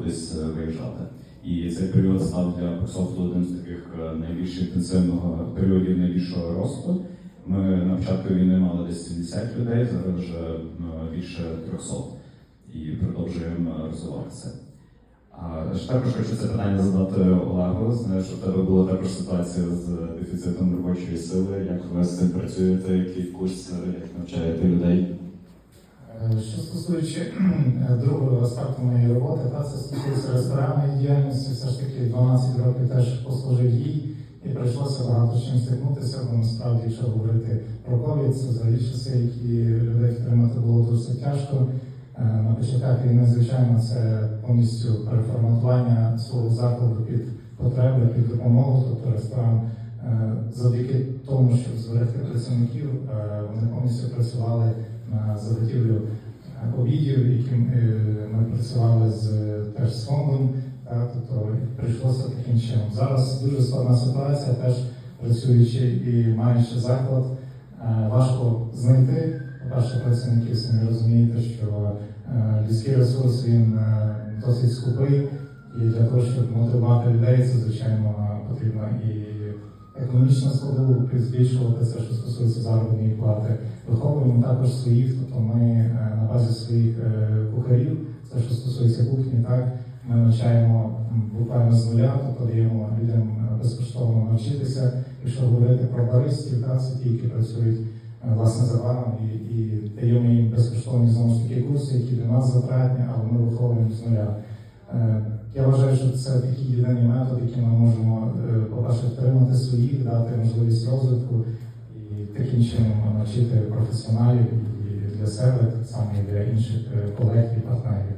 кудись е, виїжджати. І цей період став для Проксофту одним з таких е, найбільш інтенсивного періодів найбільшого росту. Ми на початку війни мали десь 70 людей, зараз вже е, більше 300 і продовжуємо розвиватися. Також хочу це питання задати Олегу. Знаю, що в тебе була також ситуація з дефіцитом робочої сили. Як ви з цим працюєте? Який курс, як навчаєте людей? Що стосуючи е, другого моєї роботи, та це стосується ресторанної діяльності, все ж таки 12 років теж послужив їй, і прийшлося багато чим стикнутися, бо насправді, якщо говорити про ковід, це взагалі часи, які людей втримати було досить тяжко. Е, На початках війни, звичайно, це повністю переформатування свого закладу під потреби, під допомогу, тобто ресторан. е, Завдяки тому, щоб зберегти працівників, е, вони повністю працювали на заготівлю обідів, яким е, ми працювали з теж з фондом. Так, тобто прийшлося таким чином. Зараз дуже складна ситуація, теж працюючи і маючи заклад, е, важко знайти. По-перше, працівників самі розумієте, що е, людський ресурс він е, досить скупий, і для того, щоб мотивувати людей, це звичайно потрібно і економічну складову збільшувати це, що стосується заробітної плати. Виховуємо також своїх, тобто ми е, на базі своїх е, кухарів, це що стосується кухні, так ми навчаємо буквально з нуля, тобто даємо людям е, безкоштовно навчитися. Якщо говорити про баристів, так це ті, які працюють власне за баром, і, і даємо їм безкоштовні знову ж таки курси, які для нас затратні, але ми виховуємо з нуля. Я вважаю, що це такий єдиний метод, яким ми можемо, е, по-перше, втримати своїх, дати можливість розвитку і таким чином навчити професіоналів і для себе, так само і для інших е, колег і партнерів.